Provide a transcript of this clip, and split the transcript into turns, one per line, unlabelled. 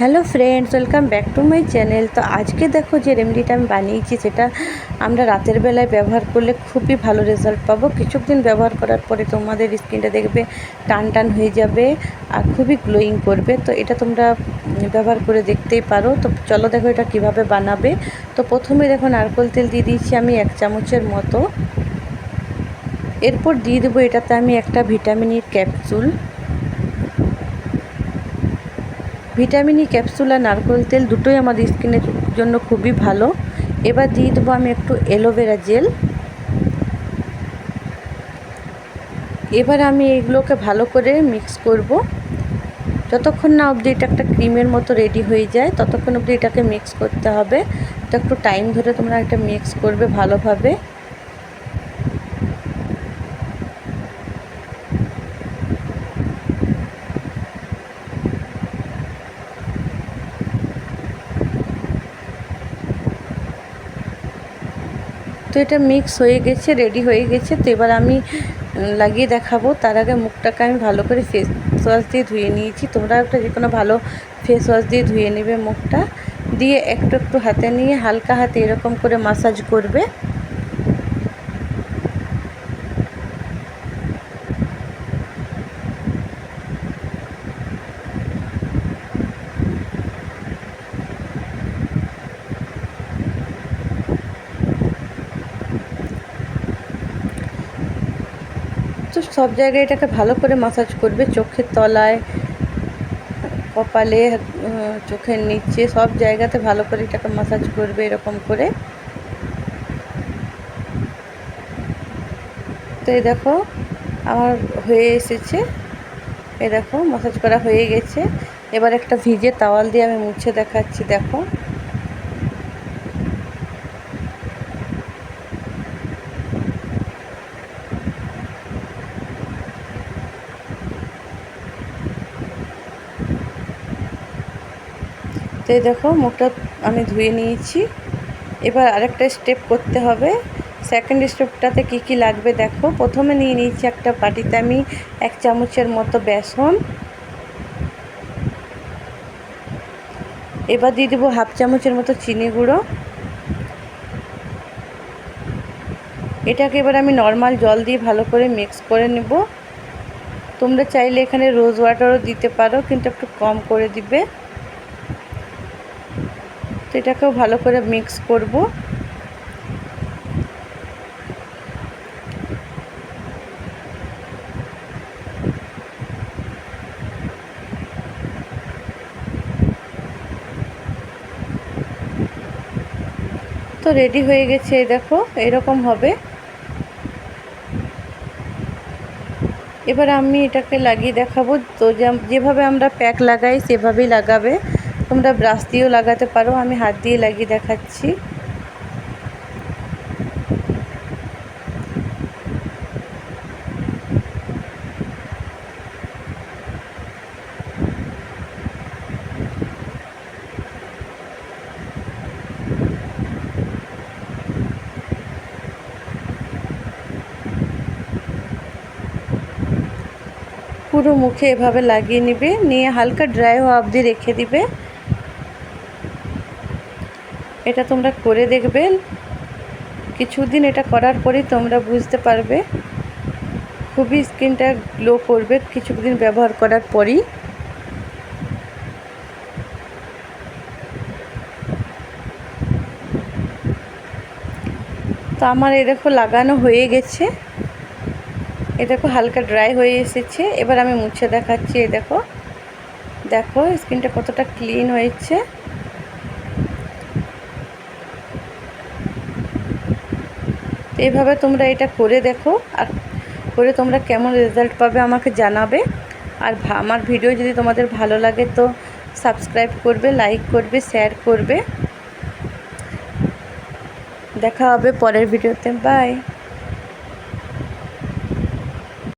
Hello friends, welcome back to my channel. তো আজকে দেখো যে রেমেডিটা আমি বানিয়েছি, সেটা আমরা রাতের বেলায় ব্যবহার করলে খুবই ভালো রেজাল্ট পাবো। কিছুদিন ব্যবহার করার পরে তোমাদের স্কিনটা দেখবে টান টান হয়ে যাবে আর খুবই গ্লোয়িং করবে। তো এটা তোমরা ব্যবহার করে দেখতেই পারো। তো চলো দেখো এটা কীভাবে বানাবে। তো প্রথমে দেখো নারকোল তেল দিয়ে দিয়েছি আমি এক চামচের মতো। এরপর দিয়ে দেবো এটাতে আমি একটা ভিটামিনের ক্যাপসুল ভিটামিন ই ক্যাপসুল আর নারকেল তেল দুটোই আমাদের স্কিনের জন্য খুবই ভালো। এবার দিয়ে দেবো আমি একটু অ্যালোভেরা জেল। এবার আমি এগুলোকে ভালো করে মিক্স করব। যতক্ষণ না অবধি এটা একটা ক্রিমের মতো রেডি হয়ে যায়, ততক্ষণ অবধি এটাকে মিক্স করতে হবে। এটা একটু টাইম ধরে তোমরা এটা মিক্স করবে ভালোভাবে। তো এটা মিক্স হয়ে গেছে রেডি হয়ে গেছে, তো এবার আমি লাগিয়ে দেখাবো। তার আগে মুখটাকে আমি ভালো করে ফেস ওয়াশ দিয়ে ধুয়ে নিয়েছি। তোমরা একটা যে কোনো ভালো ফেস ওয়াশ দিয়ে ধুয়ে নেবে মুখটা। দিয়ে একটু একটু হাতে নিয়ে হালকা হাতে এরকম করে মাসাজ করবে। তো সব জায়গায় এটাকে ভালো করে মাসাজ করবে, চোখের তলায়, কপালে চোখের নিচে, সব জায়গাতে ভালো করে এটাকে মাসাজ করবে এরকম করে। তো এই দেখো, আমার হয়ে এসেছে। এই দেখো মাসাজ করা হয়ে গেছে। এবার একটা ভিজে তাওয়াল দিয়ে আমি মুছে দেখাচ্ছি, দেখো। তো দেখো, মুখটা আমি ধুয়ে নিয়েছি। এবার আরেকটা স্টেপ করতে হবে। সেকেন্ড স্টেপটাতে কি কি লাগবে দেখো। প্রথমে নিয়ে নিয়েছি একটা বাটিতে আমি এক চামচের মতো বেসন। এবার দিয়ে দেবো হাফ চামচের মতো চিনি গুঁড়ো। এটাকে এবার আমি নর্মাল জল দিয়ে ভালো করে মিক্স করে নেব। তোমরা চাইলে এখানে রোজ ওয়াটারও দিতে পারো, কিন্তু একটু কম করে দিবে। তো এটাকেও ভালো করে মিক্স করব। তো রেডি হয়ে গেছে দেখো, এরকম হবে। এবার আমি এটাকে লাগিয়ে দেখাবো। তো যেভাবে আমরা প্যাক লাগাই, সেভাবেই লাগাবে। তোমরা ব্রাশ দিয়েও লাগাতে পারো, আমি হাত দিয়ে লাগিয়ে দেখাচ্ছি। পুরো মুখে এভাবে লাগিয়ে নিবে, নিয়ে হালকা ড্রাই হওয়া অবধি রেখে দিবে। এটা তোমরা করে দেখবে। কিছুদিন এটা করার পরেই তোমরা বুঝতে পারবে। খুবই স্কিনটা গ্লো করবে কিছুদিন ব্যবহার করার পরই। তো আমার এই দেখো লাগানো হয়ে গেছে। এ দেখো হালকা ড্রাই হয়ে এসেছে। এবার আমি মুছে দেখাচ্ছি এই দেখো। দেখো, স্কিনটা কতটা ক্লিন হয়েছে। এইভাবে তোমরা এটা করে দেখো আর করে তোমরা কেমন রেজাল্ট পাবে আমাকে জানাবে। আর আমার ভিডিও যদি তোমাদের ভালো লাগে তো সাবস্ক্রাইব করবে লাইক করবে শেয়ার করবে। দেখা হবে পরের ভিডিওতে বাই